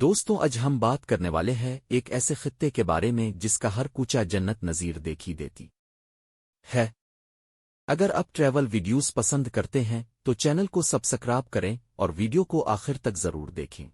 دوستوں اج ہم بات کرنے والے ہیں ایک ایسے خطے کے بارے میں جس کا ہر کوچا جنت نظیر دیکھی دیتی۔ ہے۔ اگر آپ ٹریول ویڈیوز پسند کرتے ہیں، تو چینل کو سبسکرائب کریں اور ویڈیو کو آخر تک ضرور دیکھیں۔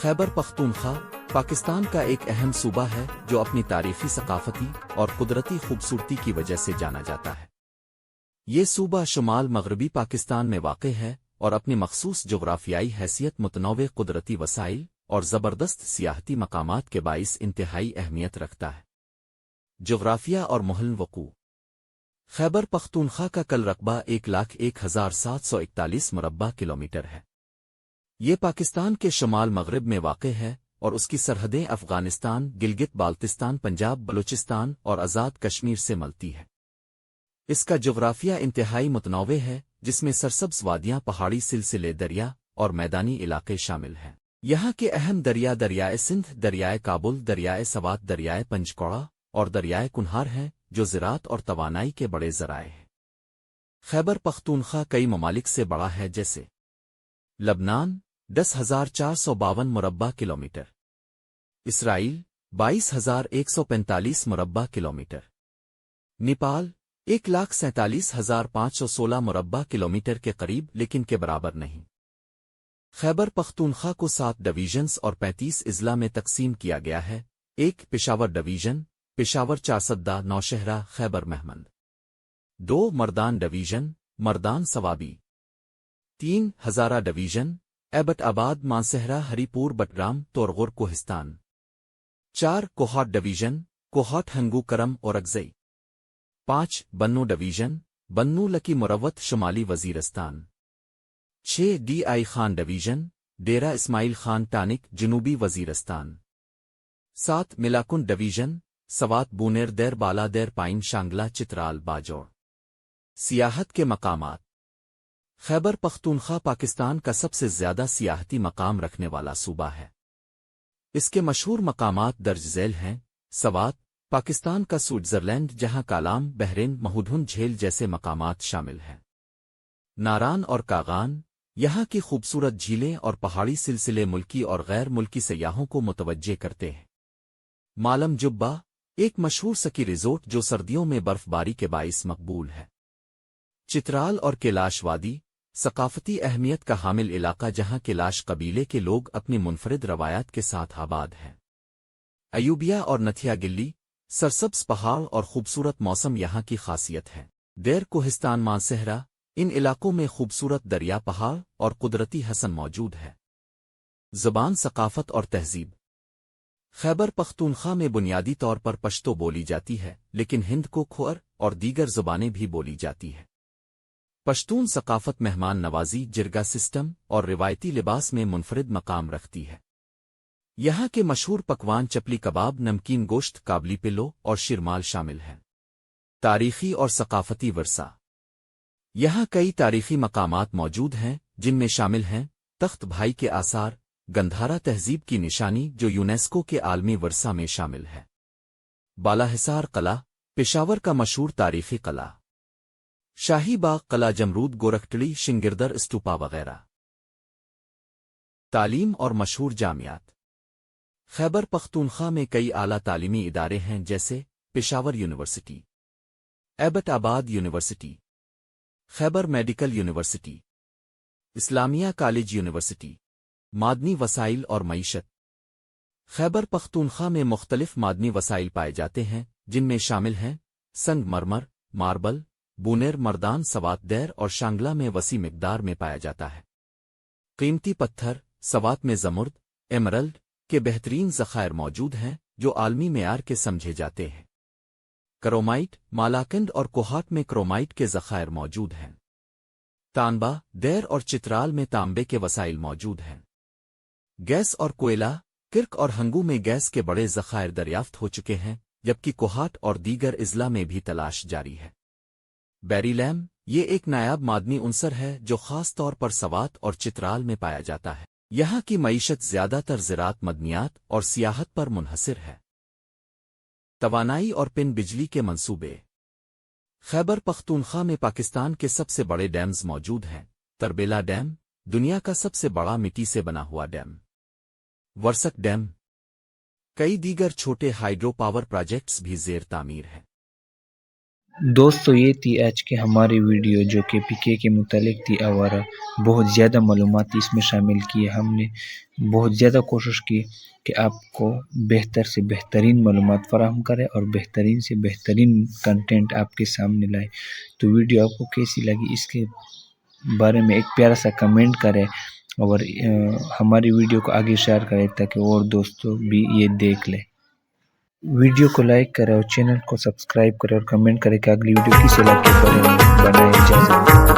خیبر پختونخوا پاکستان کا ایک اہم صوبہ ہے جو اپنی تاریخی ثقافتی اور قدرتی خوبصورتی کی وجہ سے جانا جاتا ہے۔ یہ صوبہ شمال مغربی پاکستان میں واقع ہے اور اپنی مخصوص جغرافیائی حیثیت متنوع قدرتی وسائل اور زبردست سیاحتی مقامات کے باعث انتہائی اہمیت رکھتا ہے۔ جغرافیہ اور محل وقوع خیبر پختونخوا کا کل رقبہ ایک لاکھ ایک ہزار سات سو اکتالیس مربع کلومیٹر ہے۔ یہ پاکستان کے شمال مغرب میں واقع ہے اور اس کی سرحدیں افغانستان، گلگت بالتستان، پنجاب، بلوچستان اور آزاد کشمیر سے ملتی ہے اس کا جغرافیہ انتہائی متنوع ہے، جس میں سرسبز وادیاں، پہاڑی سلسلے دریا اور میدانی علاقے شامل ہیں۔ یہاں کے اہم دریا دریائے سندھ، دریائے کابل، دریائے سوات، دریائے پنجکوڑا اور دریائے کنہار ہیں، جو زراعت اور توانائی کے بڑے ذرائع ہیں۔ خیبر پختونخوا کئی ممالک سے بڑا ہے، جیسے لبنان دس ہزار چار سو باون مربع کلومیٹر۔ اسرائیل بائیس ہزار ایک سو پینتالیس مربع کلومیٹر۔ نیپال ایک لاکھ سینتالیس ہزار پانچ سو سولہ مربع کلومیٹر کے قریب، لیکن کے برابر نہیں۔ خیبر پختونخوا کو سات ڈویژنز اور پینتیس اضلاع میں تقسیم کیا گیا ہے۔ ایک پشاور ڈویژن، پشاور چارسدہ نوشہرہ خیبر محمد دو مردان ڈویژن، مردان سوابی تین ہزارہ ڈویژن ایبٹ آباد مانسہرہ ہری پور بٹرام تورغور کوہستان چار کوہاٹ ڈویژن کوہاٹ ہنگو کرم اور اگزئی پانچ بنو ڈویژن بنو لکی مروت شمالی وزیرستان چھ D I Khan division Dera Ismail Khan Tank جنوبی وزیرستان سات ملاکن ڈویژن سوات بونیر دیر بالا دیر پائن شانگلہ چترال باجوڑ سیاحت کے مقامات خیبر پختونخوا پاکستان کا سب سے زیادہ سیاحتی مقام رکھنے والا صوبہ ہے۔ اس کے مشہور مقامات درج ذیل ہیں، سوات، پاکستان کا سوئٹزرلینڈ جہاں کالام، بحرین، مہودھن جھیل جیسے مقامات شامل ہیں۔ ناران اور کاغان، یہاں کی خوبصورت جھیلیں اور پہاڑی سلسلے ملکی اور غیر ملکی سیاحوں کو متوجہ کرتے ہیں۔ مالم جبا ایک مشہور سکی ریزورٹ جو سردیوں میں برف باری کے باعث مقبول ہے۔ چترال اور کیلاش وادی ثقافتی اہمیت کا حامل علاقہ جہاں کیلاش قبیلے کے لوگ اپنی منفرد روایات کے ساتھ آباد ہیں۔ ایوبیا اور نتھیا گلی، سرسبز پہاڑ اور خوبصورت موسم یہاں کی خاصیت ہے۔ دیر کوہستان مانسہرا ان علاقوں میں خوبصورت دریا پہاڑ اور قدرتی حسن موجود ہے۔ زبان ثقافت اور تہذیب۔ خیبر پختونخوا میں بنیادی طور پر پشتو بولی جاتی ہے، لیکن ہند کو کھور اور دیگر زبانیں بھی بولی جاتی ہے پشتون ثقافت مہمان نوازی جرگا سسٹم اور روایتی لباس میں منفرد مقام رکھتی ہے۔ یہاں کے مشہور پکوان چپلی کباب، نمکین گوشت، کابلی پلو اور شرمال شامل ہیں۔ تاریخی اور ثقافتی ورثہ۔ یہاں کئی تاریخی مقامات موجود ہیں جن میں شامل ہیں تخت بھائی کے آثار، گندھارا تہذیب کی نشانی جو یونیسکو کے عالمی ورثہ میں شامل ہے۔ بالا حصار قلعہ، پشاور کا مشہور تاریخی قلعہ۔ شاہی باغ قلعہ جمرود گورکھٹڑی شنگردر اسٹوپا وغیرہ۔ تعلیم اور مشہور جامعات۔ خیبر پختونخوا میں کئی اعلیٰ تعلیمی ادارے ہیں جیسے Peshawar university, Abbottabad university, Khyber medical university, Islamia college university, مادنی وسائل اور معیشت۔ خیبر پختونخوا میں مختلف مادنی وسائل پائے جاتے ہیں، جن میں شامل ہیں سنگ مرمر، ماربل بونیر مردان سوات دیر اور شانگلہ میں وسیع مقدار میں پایا جاتا ہے۔ قیمتی پتھر سوات میں زمرد، ایمرلڈ کے بہترین ذخائر موجود ہیں جو عالمی معیار کے سمجھے جاتے ہیں۔ کرومائٹ مالاکنڈ اور کوہاٹ میں کرومائٹ کے ذخائر موجود ہیں۔ تانبا، دیر اور چترال میں تانبے کے وسائل موجود ہیں۔ گیس اور کوئلہ، کرک اور ہنگو میں گیس کے بڑے ذخائر دریافت ہو چکے ہیں، جبکہ کوہاٹ اور دیگر اضلاع میں بھی تلاش جاری ہے۔ بیریلیم یہ ایک نایاب معدنی عنصر ہے جو خاص طور پر سوات اور چترال میں پایا جاتا ہے۔ یہاں کی معیشت زیادہ تر زراعت مدنیات اور سیاحت پر منحصر ہے۔ توانائی اور پن بجلی کے منصوبے۔ خیبر پختونخوا میں پاکستان کے سب سے بڑے ڈیمز موجود ہیں۔ تربیلا ڈیم، دنیا کا سب سے بڑا مٹی سے بنا ہوا ڈیم۔ ورسک ڈیم۔ کئی دیگر چھوٹے ہائیڈرو پاور پروجیکٹس بھی زیر تعمیر ہیں۔ دوستو، یہ تھی آج کے ہماری ویڈیو جو کہ پی کے کے متعلق تھی۔ اور بہت زیادہ معلومات اس میں شامل کی۔ ہم نے بہت زیادہ کوشش کی کہ آپ کو بہتر سے بہترین معلومات فراہم کرے اور بہترین سے بہترین کنٹینٹ آپ کے سامنے لائے۔ تو ویڈیو آپ کو کیسی لگی؟ اس کے بارے میں ایک پیارا سا کمنٹ کرے اور ہماری ویڈیو کو آگے شیئر کرے تاکہ اور دوستوں بھی یہ دیکھ لیں ویڈیو کو لائک کرے اور چینل کو سبسکرائب کرے اور کمنٹ کرے کہ اگلی ویڈیو کس علاقے پر بنائے جا سکتے